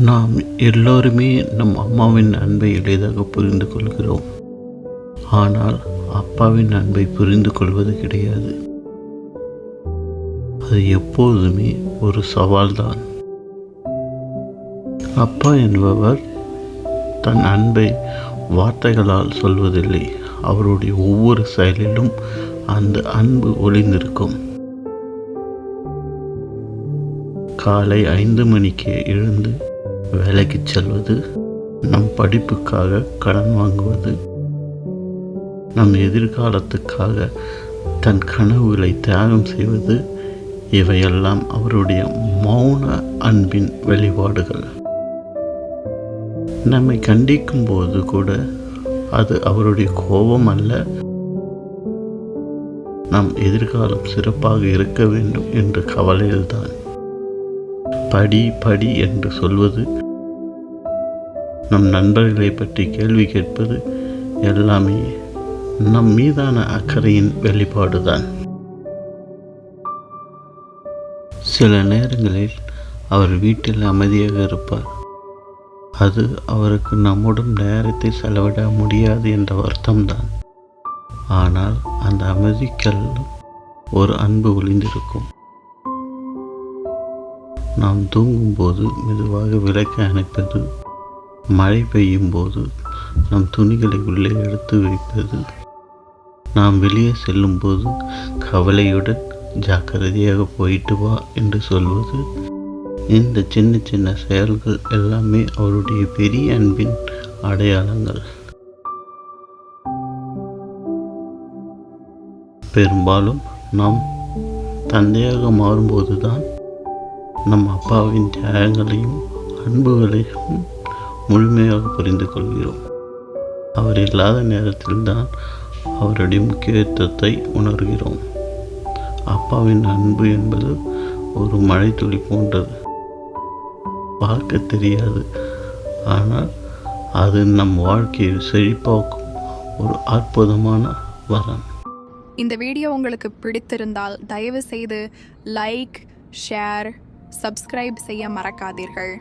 நாம் எல்லோருமே நம் அம்மாவின் அன்பை எளிதாக புரிந்து கொள்கிறோம். ஆனால் அப்பாவின் அன்பை புரிந்து கொள்வது கிடையாது. அது எப்போதுமே ஒரு சவால்தான். அப்பா என்பவர் தன் அன்பை வார்த்தைகளால் சொல்வதில்லை. அவருடைய ஒவ்வொரு செயலிலும் அந்த அன்பு ஒளிந்திருக்கும். காலை ஐந்து மணிக்கு எழுந்து வேலைக்கு செல்வது நம் படிப்புக்காக கடன் வாங்குவது நம் எதிர்காலத்துக்காக தன் கனவுகளை தியாகம் செய்வது இவையெல்லாம் அவருடைய மௌன அன்பின் வெளிப்பாடுகள். நம்மை கண்டிக்கும் போது கூட அது அவருடைய கோபம் அல்ல. நம் எதிர்காலம் சிறப்பாக இருக்க வேண்டும் என்ற கவலையில்தான். படி படி என்று சொல்வது. நம் நண்பர்களை பற்றி கேள்வி கேட்பது எல்லாமே நம் மீதான அக்கறையின் வெளிப்பாடுதான். சில நேரங்களில் அவர் வீட்டில் அமைதியாக இருப்பார். அது அவருக்கு நம்முடன் நேரத்தை செலவிட முடியாது என்ற வருத்தம்தான். ஆனால் அந்த அமைதிக்கல் ஒரு அன்பு ஒளிந்திருக்கும். நாம் தூங்கும்போது மெதுவாக விளக்கை அணைப்பது மழை பெய்யும் போது நம் துணிகளை உள்ளே எடுத்து வைப்பது நாம் வெளியே செல்லும்போது கவலையுடன் ஜாக்கிரதையாக போயிட்டு வா என்று சொல்வது இந்த சின்ன சின்ன செயல்கள் எல்லாமே அவருடைய பெரிய அன்பின் அடையாளங்கள். பெரும்பாலும் நாம் தந்தையாக மாறும்போது தான் நம் அப்பாவின் தியாகங்களையும் அன்புகளையும் முழுமையாக புரிந்து கொள்கிறோம். அவர் இல்லாத நேரத்தில்தான் அவருடைய முக்கியத்துவத்தை உணர்கிறோம். அப்பாவின் அன்பு என்பது ஒரு மழைத்துளி போன்றது. பார்க்க தெரியாது. ஆனால் அது நம் வாழ்க்கையை செழிப்பாக்கும் ஒரு அற்புதமான வரம் இந்த வீடியோ உங்களுக்கு பிடித்திருந்தால் தயவு செய்து லைக் ஷேர் சப்ஸ்கிரைப் செய்ய மறக்காதீர்கள்